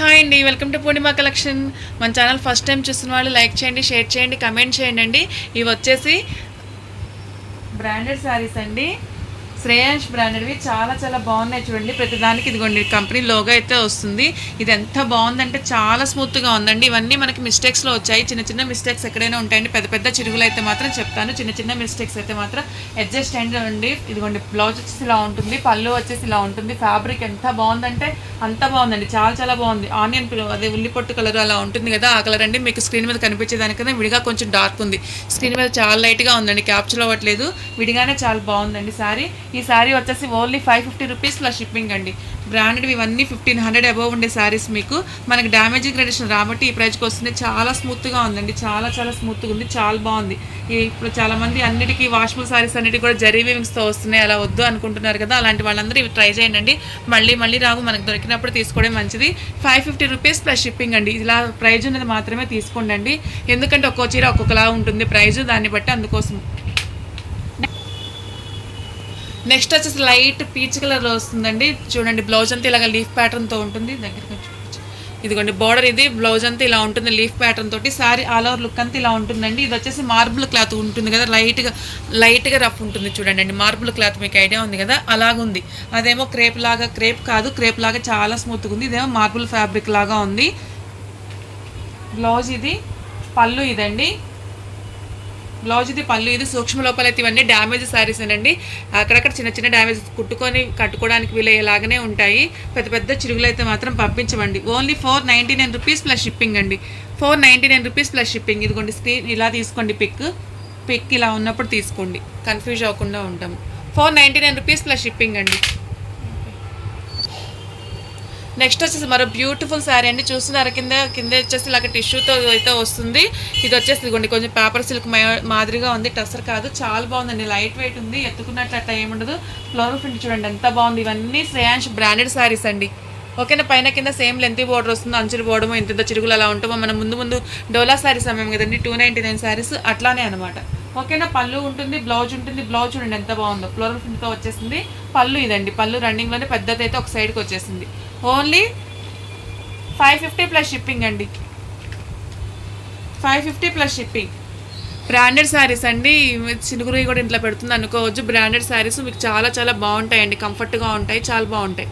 Hi అండి welcome to Purnima collection. మన channel first time చూస్తున్న వాళ్ళు లైక్ చేయండి షేర్ చేయండి కమెంట్ చేయండి అండి ఇవి వచ్చేసి బ్రాండెడ్ శారీస్ అండి. శ్రేయాంష్ బ్రాండెడ్వి చాలా చాలా బాగున్నాయి చూడండి. ప్రతిదానికి ఇదిగోండి కంపెనీ లోగో అయితే వస్తుంది. ఇది ఎంత బాగుందంటే చాలా స్మూత్గా ఉందండి. ఇవన్నీ మనకి మిస్టేక్స్లో వచ్చాయి. చిన్న చిన్న మిస్టేక్స్ ఎక్కడైనా ఉంటాయండి. పెద్ద పెద్ద చిరుగులు అయితే మాత్రం చెప్తాను. చిన్న చిన్న మిస్టేక్స్ అయితే మాత్రం అడ్జస్ట్ అండి ఇదిగోండి బ్లౌజ్ వచ్చేసి ఇలా ఉంటుంది. పళ్ళు వచ్చేసి ఇలా ఉంటుంది. ఫ్యాబ్రిక్ ఎంత బాగుందంటే అంత బాగుందండి. చాలా చాలా బాగుంది. ఆనియన్ అదే ఉల్లి పొట్టు కలర్ అలా ఉంటుంది కదా ఆ కలర్ అండి. మీకు స్క్రీన్ మీద కనిపించేదానికన్నా విడిగా కొంచెం డార్క్ ఉంది. స్క్రీన్ మీద చాలా లైట్గా ఉందండి. క్యాప్చర్ అవ్వట్లేదు. విడిగానే చాలా బాగుందండి. సారీ ఈ శారీ వచ్చేసి only five fifty rupees plus shipping అండి. బ్రాండెడ్ ఇవన్నీ ఫిఫ్టీన్ హండ్రెడ్ అబవ్ ఉండే శారీస్ మీకు. మనకి డ్యామేజింగ్ గ్రేడేషన్ రాబట్టి ఈ ప్రైస్కి వస్తుంది. చాలా స్మూత్గా ఉందండి. చాలా చాలా స్మూత్గా ఉంది. చాలా బాగుంది. ఇప్పుడు చాలా మంది అన్నిటికీ వాష్బుల్ శారీస్ అన్నిటికీ కూడా జరీ వీవింగ్స్తో వస్తున్నాయి. అలా వద్దు అనుకుంటున్నారు కదా. అలాంటి వాళ్ళందరూ ఇవి ట్రై చేయండి మళ్ళీ మళ్ళీ రావు. మనకు దొరికినప్పుడు తీసుకోవడం మంచిది. Five fifty rupees plus shipping అండి. ఇలా ప్రైజ్ ఉన్నది మాత్రమే తీసుకోండి ఎందుకంటే ఒక్కో చీర ఒక్కొక్కలా ఉంటుంది. ప్రైజ్ దాన్ని బట్టి అందుకోసం నెక్స్ట్ వచ్చేసి లైట్ పీచ్ కలర్లో వస్తుందండి. చూడండి బ్లౌజ్ అంతా ఇలాగ లీఫ్ ప్యాటర్న్తో ఉంటుంది. దగ్గరికి ఇదిగోండి బార్డర్ ఇది బ్లౌజ్ అంతా ఇలా ఉంటుంది లీఫ్ ప్యాటర్న్ తోటి. సారీ ఆల్ ఓవర్ లుక్ అంతా ఇలా ఉంటుందండి. ఇది వచ్చేసి మార్బుల్ క్లాత్ ఉంటుంది కదా లైట్గా లైట్గా రఫ్ ఉంటుంది చూడండి అండి. మార్బుల్ క్లాత్ మీకు ఐడియా ఉంది కదా అలాగుంది. అదేమో క్రేప్ లాగా క్రేప్ కాదు క్రేప్ లాగా చాలా స్మూత్గా ఉంది. ఇదేమో మార్బుల్ ఫ్యాబ్రిక్ లాగా ఉంది. బ్లౌజ్ ఇది పళ్ళు ఇదండి. బ్లౌజ్ ఇది పళ్ళు ఇది సూక్ష్మ లోపల అయితే ఇవన్నీ డ్యామేజ్ శారీస్ అండి అక్కడక్కడ చిన్న చిన్న డ్యామేజ్ కుట్టుకొని కట్టుకోవడానికి వీలయ్యేలాగానే ఉంటాయి. పెద్ద పెద్ద చిరుగులు అయితే మాత్రం పంపించమండి. Only four ninety nine rupees plus shipping అండి. Four ninety nine rupees plus shipping ఇదిగోండి స్క్రీన్ ఇలా తీసుకోండి పిక్ పిక్ ఇలా ఉన్నప్పుడు తీసుకోండి. కన్ఫ్యూజ్ అవ్వకుండా ఉంటాము. Four ninety nine rupees plus shipping అండి. నెక్స్ట్ వచ్చేసి మరో బ్యూటిఫుల్ శారీ అండి. చూస్తున్నారు కింద కింద వచ్చేసి ఇలాగ టిష్యూతో అయితే వస్తుంది. ఇది వచ్చేసి ఇదిగోండి కొంచెం పేపర్ సిల్క్ మాదిరిగా ఉంది. టసర్ కాదు చాలా బాగుందండి. లైట్ వెయిట్ ఉంది ఎత్తుకున్నట్లు అట్లా ఏముండదు ఫ్లోరల్ ప్రింట్ చూడండి ఎంత బాగుంది. ఇవన్నీ శ్రేయాంష్ బ్రాండెడ్ శారీస్ అండి. ఓకేనా పైన కింద సేమ్ లెంత్ బోర్డర్ వస్తుంది. అంచులు పోవడము ఇంత ఇంత చిరుగులు అలా ఉంటామో మనం ముందు ముందు డోలా శారీస్ అమ్మాము కదండి. టూ నైంటీ నైన్ శారీస్ అట్లానే అనమాట ఓకేనా? పళ్ళు ఉంటుంది బ్లౌజ్ ఉంటుంది. బ్లౌజ్ చూడండి ఎంత బాగుందో. ఫ్లోరల్ ప్రింట్తో వచ్చేసింది. పళ్ళు ఇదండి. పళ్ళు రన్నింగ్లోనే పెద్దది అయితే ఒక సైడ్కి వచ్చేసింది. Only five fifty plus shipping అండి. Five fifty plus shipping branded saris అండి. చినుగురు కూడా ఇంట్లో పెడుతుంది అనుకోవచ్చు. బ్రాండెడ్ శారీస్ మీకు చాలా చాలా బాగుంటాయండి. కంఫర్ట్గా ఉంటాయి. చాలా బాగుంటాయి.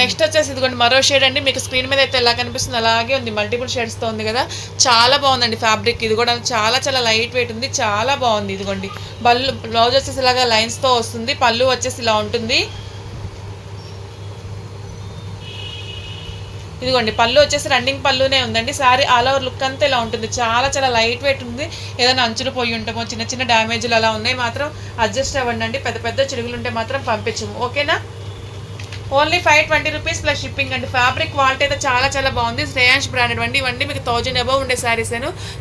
నెక్స్ట్ వచ్చేసి ఇదిగోండి మరో షేడ్ అండి. మీకు స్క్రీన్ మీద అయితే ఎలా కనిపిస్తుంది అలాగే ఉంది. మల్టిపుల్ షేడ్స్తో ఉంది కదా. చాలా బాగుందండి ఫ్యాబ్రిక్ ఇది కూడా చాలా చాలా లైట్ వెయిట్ ఉంది. చాలా బాగుంది ఇదిగోండి. బల్లు బ్లౌజ్ వచ్చేసి ఇలాగా లైన్స్తో వస్తుంది. పళ్ళు వచ్చేసి ఇలా ఉంటుంది. ఇదిగోండి పళ్ళు వచ్చేసి రన్నింగ్ పళ్ళునే ఉందండి. సారీ ఆల్ ఓవర్ లుక్ అంతా ఇలా ఉంటుంది. చాలా చాలా లైట్ వెయిట్ ఉంది. ఏదైనా అంచులు పోయి ఉంటామో చిన్న చిన్న డ్యామేజ్లు అలా ఉన్నాయి మాత్రం అడ్జస్ట్ అవ్వండి అండి. పెద్ద పెద్ద చిరుగులు ఉంటే మాత్రం పంపించము. ఓకేనా only five twenty rupees plus shipping అండి. ఫ్యాబ్రిక్ క్వాలిటీ అయితే చాలా చాలా బాగుంది. శ్రేయాంష్ బ్రాండెడ్ అండి ఇవన్నీ మీకు థౌజండ్ అబౌవ్ ఉండే శారీస్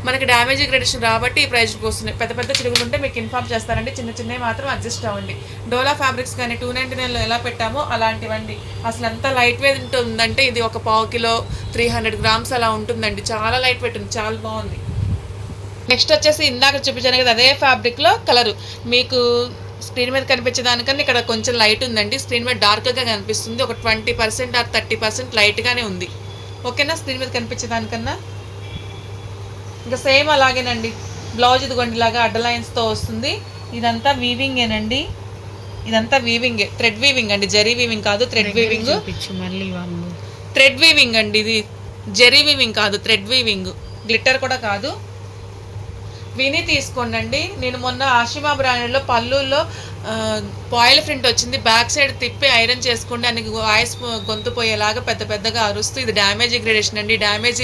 మనకి డ్యామేజ్ గ్రేడేషన్ రాబట్టి ఈ ప్రైస్కి వస్తున్నాయి. పెద్ద పెద్ద చిరుగులు ఉంటే మీకు ఇన్ఫార్మ్ చేస్తారండి చిన్న చిన్నవి మాత్రం అడ్జస్ట్ అవ్వండి. డోలా ఫ్యాబ్రిక్స్ కానీ టూ నైంటీ నైన్లో ఎలా పెట్టామో అలాంటివండి. అసలు ఎంత లైట్ వెయిట్ ఉందంటే ఇది ఒక పావు కిలో త్రీ హండ్రెడ్ గ్రామ్స్ అలా ఉంటుందండి. చాలా లైట్ వెయిట్ ఉంది. చాలా బాగుంది. నెక్స్ట్ వచ్చేసి ఇందాక చూపించాను కదా అదే ఫ్యాబ్రిక్లో కలరు మీకు స్క్రీన్ మీద కనిపించే దానికన్నా ఇక్కడ కొంచెం లైట్ ఉందండి. స్క్రీన్ మీద డార్క్గా కనిపిస్తుంది. ఒక twenty percent or thirty percent లైట్గానే ఉంది. ఓకేనా స్క్రీన్ మీద కనిపించే దానికన్నా? ఇంకా సేమ్ అలాగేనండి. బ్లౌజ్ ఇదిగోండి ఇలాగా అడ్డ లైన్స్తో వస్తుంది. ఇదంతా వీవింగేనండి ఇదంతా వీవింగే థ్రెడ్ వీవింగ్ అండి. జరీ వీవింగ్ కాదు థ్రెడ్ వీవింగ్ మళ్ళీ థ్రెడ్ వీవింగ్ అండి ఇది. జెరీ వీవింగ్ కాదు థ్రెడ్ వీవింగ్ గ్లిట్టర్ కూడా కాదు. విని తీసుకోండి నేను మొన్న ఆషిమా బ్రాండ్లో పళ్ళుల్లో పాయిల్ ప్రింట్ వచ్చింది. బ్యాక్ సైడ్ తిప్పి ఐరన్ చేసుకోండి. అని వాయిస్ గొంతు పోయేలాగా పెద్ద పెద్దగా అరుస్తూ ఇది డ్యామేజ్ గ్రేడేషన్ అండి. డ్యామేజ్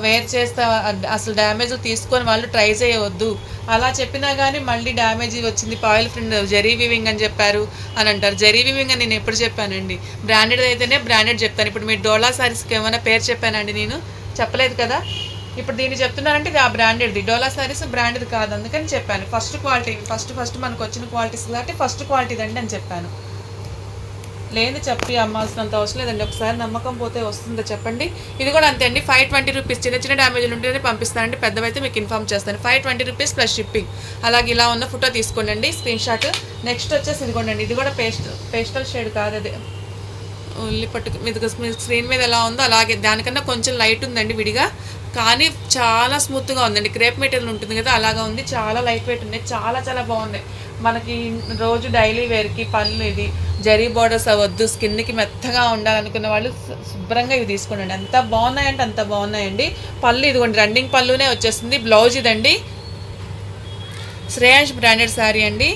వేర్ చేస్తా అసలు డ్యామేజ్ తీసుకొని వాళ్ళు ట్రై చేయవద్దు. అలా చెప్పినా కానీ మళ్ళీ డ్యామేజ్ వచ్చింది. పాయిల్ ప్రింట్ జెరీ వివింగ్ అని చెప్పారు అని అంటారు. జెరీ వివింగ్ అని నేను ఎప్పుడు చెప్పానండి. బ్రాండెడ్ అయితేనే బ్రాండెడ్ చెప్తాను. ఇప్పుడు మీరు డోలా సారీస్కి ఏమైనా పేరు చెప్పానండి నేను? చెప్పలేదు కదా? ఇప్పుడు దీన్ని చెప్తున్నారంటే ఇది ఆ బ్రాండెడ్ది. డోలా సారీస్ బ్రాండెడ్ కాదు అందుకని చెప్పాను. ఫస్ట్ క్వాలిటీ ఫస్ట్ ఫస్ట్ మనకు వచ్చిన క్వాలిటీస్ కాబట్టి ఫస్ట్ క్వాలిటీ అండి అని చెప్పాను. లేని చెప్పి అమ్మాల్సినంత అవసరం లేదండి. ఒకసారి నమ్మకం పోతే వస్తుందో చెప్పండి. ఇది కూడా అంతే అండి ఫైవ్ ట్వంటీ రూపీస్ చిన్న చిన్న డ్యామేజ్లు ఉంటేనే పంపిస్తానండి. పెద్దవైతే మీకు ఇన్ఫామ్ చేస్తాను. Five twenty rupees plus shipping. అలాగే ఇలా ఉన్న ఫోటో తీసుకోండి స్క్రీన్ షాట్. నెక్స్ట్ వచ్చేసి ఇదిగోండి ఇది కూడా పేస్ట్ పేస్టల్ షేడ్ కాదు అది. ఉల్లి పట్టు మీద స్క్రీన్ మీద ఎలా ఉందో అలాగే దానికన్నా కొంచెం లైట్ ఉందండి విడిగా. కానీ చాలా స్మూత్గా ఉందండి. క్రేప్ మెటీరియల్ ఉంటుంది కదా అలాగా ఉంది. చాలా లైట్ వెయిట్ ఉంది. చాలా చాలా బాగుంది. మనకి రోజు డైలీ వేర్కి పళ్ళు ఇది జరీ బార్డర్స్ అవ్వద్దు స్కిన్కి మెత్తగా ఉండాలనుకున్న వాళ్ళు శుభ్రంగా ఇవి తీసుకోండి. ఎంత బాగున్నాయంటే అంత బాగున్నాయండి. పళ్ళు ఇదిగోండి రన్నింగ్ పళ్ళునే వచ్చేస్తుంది బ్లౌజ్ ఇదండి. శ్రేయాష్ బ్రాండెడ్ శారీ అండి.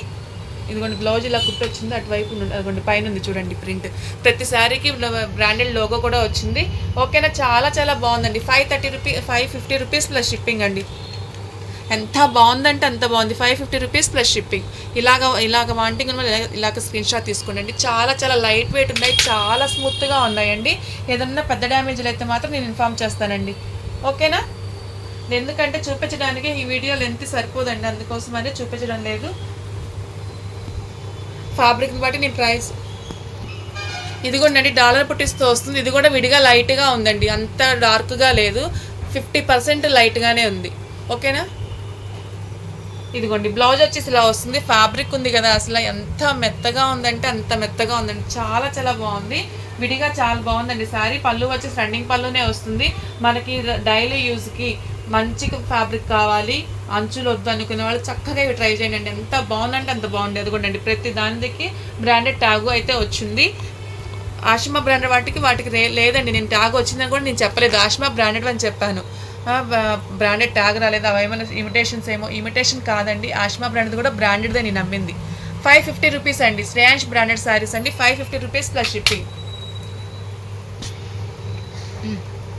ఇదిగోండి బ్లౌజ్ ఇలా కుట్టి వచ్చింది అటువైపు అదిగోండి పైన ఉంది చూడండి ప్రింట్. ప్రతి శారీకి బ్రాండెడ్ లోగో కూడా వచ్చింది. ఓకేనా? చాలా చాలా బాగుందండి. Five thirty rupee five fifty rupees plus shipping అండి. ఎంత బాగుందంటే అంత బాగుంది. Five fifty rupees plus shipping ఇలాగ ఇలాగ వాంటింగ్ ఇలాగ స్క్రీన్ షాట్ తీసుకోండి చాలా చాలా లైట్ వెయిట్ ఉన్నాయి. చాలా స్మూత్గా ఉన్నాయండి. ఏదన్నా పెద్ద డ్యామేజ్లు అయితే మాత్రం నేను ఇన్ఫామ్ చేస్తానండి. ఓకేనా? ఎందుకంటే చూపించడానికి ఈ వీడియో లెంత్ సరిపోదండి. అందుకోసమనే చూపించడం లేదు. ఫ్యాబ్రిక్ని బట్టి నేను ప్రైస్ ఇదిగోండి డాలర్ పుట్టిస్తూ వస్తుంది. ఇది కూడా విడిగా లైట్గా ఉందండి. అంత డార్క్గా లేదు. ఫిఫ్టీ పర్సెంట్ లైట్గానే ఉంది. ఓకేనా ఇదిగోండి బ్లౌజ్ వచ్చేసి ఇలా వస్తుంది. ఫ్యాబ్రిక్ ఉంది కదా అసలు ఎంత మెత్తగా ఉందంటే అంత మెత్తగా ఉందండి. చాలా చాలా బాగుంది. విడిగా చాలా బాగుందండి. శారీ పళ్ళు వచ్చేసి రన్నింగ్ పళ్ళునే వస్తుంది. మనకి డైలీ యూజ్కి మంచి ఫ్యాబ్రిక్ కావాలి అంచులు వద్దు అనుకునే వాళ్ళు చక్కగా ఇవి ట్రై చేయండి. ఎంత బాగుందంటే అంత బాగుంది అదిగోండి ప్రతి దానికి బ్రాండెడ్ ట్యాగు అయితే వచ్చింది. ఆషిమా బ్రాండెడ్ వాటికి వాటికి రే- లేదండి. నేను ట్యాగ్ వచ్చిందని కూడా నేను చెప్పలేదు. ఆషిమా బ్రాండెడ్ అని చెప్పాను. బ్రాండెడ్ ట్యాగ్ రాలేదు. అవి ఏమైనా ఇమిటేషన్స్ ఏమో ఇమిటేషన్ కాదండి. ఆషిమా బ్రాండెడ్ కూడా బ్రాండెడ్దే నేను నమ్మింది. ఫైవ్ ఫిఫ్టీ రూపీస్ అండి. శ్రేయాంష్ బ్రాండెడ్ శారీస్ అండి. Five fifty rupees plus shipping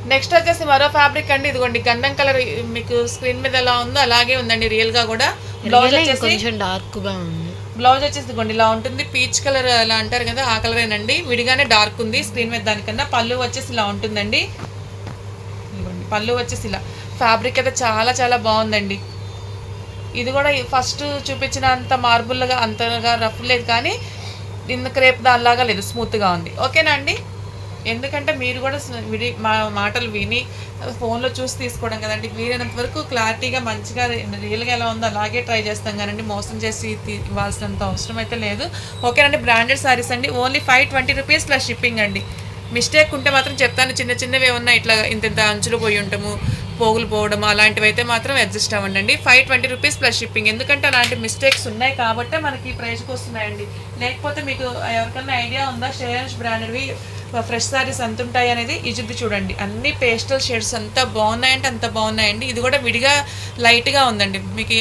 next వచ్చేసి మరో ఫ్యాబ్రిక్ అండి. ఇదిగోండి గంధం కలర్ మీకు స్క్రీన్ మీద ఎలా ఉందో అలాగే ఉందండి రియల్గా కూడా. బ్లౌజ్ కొంచెం డార్క్గా ఉంది. బ్లౌజ్ వచ్చేసి ఇదిగోండి ఇలా ఉంటుంది. పీచ్ కలర్ అలా అంటారు కదా ఆ కలరేనండి విడిగానే డార్క్ ఉంది స్క్రీన్ మీద దానికన్నా. పళ్ళు వచ్చేసి ఇలా ఉంటుందండి. ఇదిగోండి పళ్ళు వచ్చేసి ఇలా. ఫ్యాబ్రిక్ అయితే చాలా చాలా బాగుందండి. ఇది కూడా ఫస్ట్ చూపించినంత మార్బుల్గా అంతగా రఫ్ లేదు కానీ ఇంత క్రేప్ దానిలాగా లేదు స్మూత్గా ఉంది. ఓకేనా అండి? ఎందుకంటే మీరు కూడా విడి మా మాటలు విని ఫోన్లో చూసి తీసుకోవడం కదండి. వీలైనంత వరకు క్లారిటీగా మంచిగా రియల్గా ఎలా ఉందో అలాగే ట్రై చేస్తాం కానండి. మోసం చేసి ఇవ్వాల్సినంత అవసరం అయితే లేదు. ఓకేనండి బ్రాండెడ్ సారీస్ అండి. Only five twenty rupees plus shipping అండి. మిస్టేక్ ఉంటే మాత్రం చెప్తాను. చిన్న చిన్నవి ఏమన్నా ఇట్లా ఇంత ఇంత అంచులు పోయి ఉంటాము పోగులు పోవడం అలాంటివి అయితే మాత్రం అడ్జస్ట్ అవ్వండి five twenty rupees plus shipping. ఎందుకంటే అలాంటి మిస్టేక్స్ ఉన్నాయి కాబట్టే మనకి ఈ ప్రైస్కి వస్తున్నాయండి. లేకపోతే మీకు ఎవరికైనా ఐడియా ఉందా? షేర్స్ బ్రాండెడ్వి ఫ్రెష్ శారీస్ ఎంత ఉంటాయి అనేది ఇది చూడండి. అన్ని పేస్టల్ షేడ్స్ అంత బాగున్నాయంటే అంత బాగున్నాయండి. ఇది కూడా విడిగా లైట్గా ఉందండి. మీకు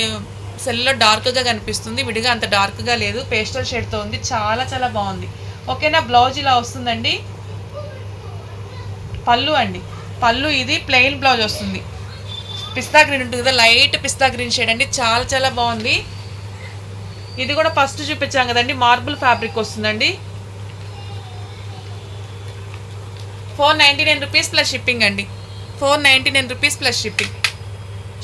సెల్లో డార్క్గా కనిపిస్తుంది. విడిగా అంత డార్క్గా లేదు. పేస్టల్ షేడ్తో ఉంది. చాలా చాలా బాగుంది. ఓకేనా బ్లౌజ్ ఇలా వస్తుందండి. పళ్ళు అండి. పళ్ళు ఇది ప్లెయిన్ బ్లౌజ్ వస్తుంది. పిస్తా గ్రీన్ ఉంటుంది కదా లైట్ పిస్తా గ్రీన్ షేడ్ అండి. చాలా చాలా బాగుంది. ఇది కూడా ఫస్ట్ చూపించాం కదండి. మార్బుల్ ఫ్యాబ్రిక్ వస్తుందండి. Four ninety nine rupees plus shipping అండి. Four ninety nine rupees plus shipping.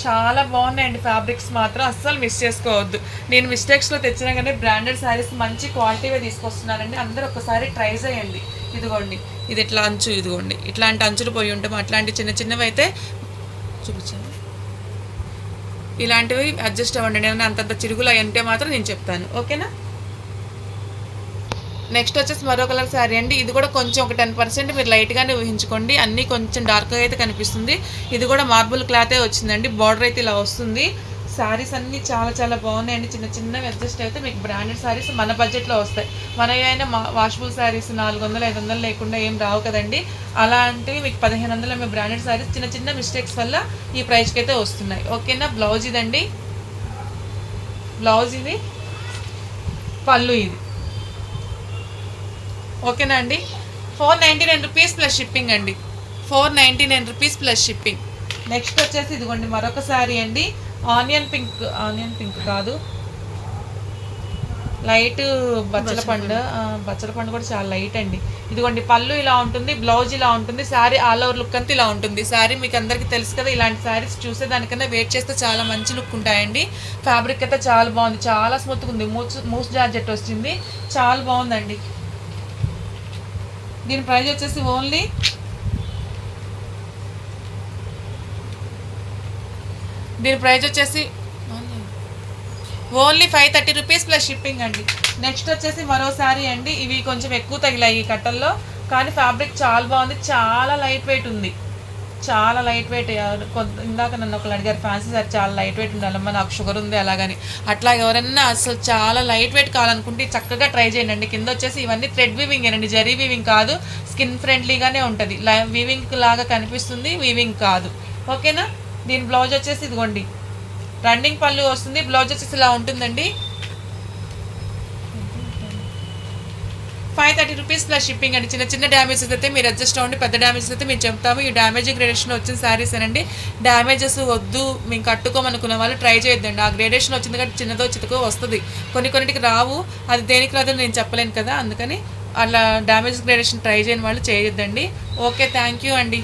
చాలా బాగున్నాయండి ఫ్యాబ్రిక్స్ మాత్రం. అస్సలు మిస్ చేసుకోవద్దు. నేను మిస్టేక్స్లో తెచ్చిన కానీ బ్రాండెడ్ శారీస్ మంచి క్వాలిటీవే తీసుకొస్తున్నానండి. అందరూ ఒకసారి ట్రై చేయండి. ఇదిగోండి. ఇది ఇట్లా అంచు ఇదిగోండి. ఇట్లాంటి అంచులు పోయి ఉంటాం అట్లాంటి చిన్న చిన్నవి అయితే చూపించండి. ఇలాంటివి అడ్జస్ట్ అవ్వండి. నేను అంతంత చిరుగులు అవి ఉంటే మాత్రం నేను చెప్తాను. ఓకేనా? నెక్స్ట్ వచ్చేసి మరో కలర్ శారీ అండి. ఇది కూడా కొంచెం ఒక టెన్ పర్సెంట్ మీరు లైట్గానే ఊహించుకోండి. అన్నీ కొంచెం డార్క్గా అయితే కనిపిస్తుంది. ఇది కూడా మార్బుల్ క్లాతే వచ్చిందండి. బార్డర్ అయితే ఇలా వస్తుంది. శారీస్ అన్నీ చాలా చాలా బాగున్నాయండి. చిన్న చిన్నవి అడ్జస్ట్ అయితే మీకు బ్రాండెడ్ శారీస్ మన బడ్జెట్లో వస్తాయి. మన ఏమైనా వాషబుల్ శారీస్ నాలుగు వందలు ఐదు వందలు లేకుండా ఏం రావు కదండి. అలాంటివి మీకు పదిహేను వందల మీ బ్రాండెడ్ శారీస్ చిన్న చిన్న మిస్టేక్స్ వల్ల ఈ ప్రైస్కి అయితే వస్తున్నాయి. ఓకేనా బ్లౌజ్ ఇదండి. బ్లౌజ్ ఇది. పళ్ళు ఇది. ఓకేనా అండి? Four ninety nine rupees plus shipping అండి. Four ninety nine rupees plus shipping. Next వచ్చేసి ఇదిగోండి మరొక శారీ అండి. ఆనియన్ పింక్ ఆనియన్ పింక్ కాదు. లైట్ బచ్చల పండు. బచ్చల పండు కూడా చాలా లైట్ అండి. ఇదిగోండి పళ్ళు ఇలా ఉంటుంది బ్లౌజ్ ఇలా ఉంటుంది శారీ ఆల్ ఓవర్ లుక్ అంతా ఇలా ఉంటుంది. శారీ మీకు అందరికీ తెలుసు కదా ఇలాంటి శారీస్ చూసే దానికన్నా వెయిట్ చేస్తే చాలా మంచి లుక్ ఉంటాయండి. ఫ్యాబ్రిక్ అయితే చాలా బాగుంది. చాలా స్మూత్గా ఉంది. మూస్ మూస్ జార్జెట్ వచ్చింది. చాలా బాగుందండి. దీని ప్రైజ్ వచ్చేసి ఓన్లీ దీని ప్రైజ్ వచ్చేసి only. Five thirty rupees plus shipping అండి. నెక్స్ట్ వచ్చేసి మరో శారీ అండి. ఇవి కొంచెం ఎక్కువ తగిలాయి ఈ కట్టల్లో. కానీ ఫ్యాబ్రిక్ చాలా బాగుంది. చాలా లైట్ వెయిట్ ఉంది. చాలా లైట్ వెయిట్ కొంత ఇందాక నన్ను ఒకళ్ళు అడిగారు ఫ్యాన్సీ సార్ చాలా లైట్ వెయిట్ ఉండాలమ్మా నాకు షుగర్ ఉంది అలాగని. అట్లా ఎవరన్నా అసలు చాలా లైట్ వెయిట్ కావాలనుకుంటే చక్కగా ట్రై చేయండి కింద వచ్చేసి ఇవన్నీ థ్రెడ్ వీవింగ్ అండి జరీ వీవింగ్ కాదు స్కిన్ ఫ్రెండ్లీగానే ఉంటుంది. వీవింగ్ లాగా కనిపిస్తుంది వీవింగ్ కాదు. ఓకేనా దీని బ్లౌజ్ వచ్చేసి ఇదిగోండి. రన్నింగ్ పళ్ళు వస్తుంది బ్లౌజ్ వచ్చేసి ఇలా ఉంటుందండి. Five thirty rupees plus shipping అండి. చిన్న చిన్న డ్యామేజెస్ అయితే మీరు అడ్జస్ట్ అవ్వండి. పెద్ద డ్యామేజెస్ అయితే మేము చెప్తాము. ఈ డ్యామేజ్ గ్రేడేషన్ వచ్చిన శారీస్ అండి డ్యామేజెస్ వద్దు మేము కట్టుకోమనుకున్న వాళ్ళు ట్రై చేయొద్దండి. ఆ గ్రేడేషన్ వచ్చింది కాబట్టి చిన్నదో చితకో వస్తుంది. కొన్ని కొన్నిటికి రావు. అది దేనికి రాదో నేను చెప్పలేను కదా. అందుకని అలా డ్యామేజ్ గ్రేడేషన్ ట్రై చేయని వాళ్ళు చేయొద్దండి. ఓకే థ్యాంక్ యూ అండి.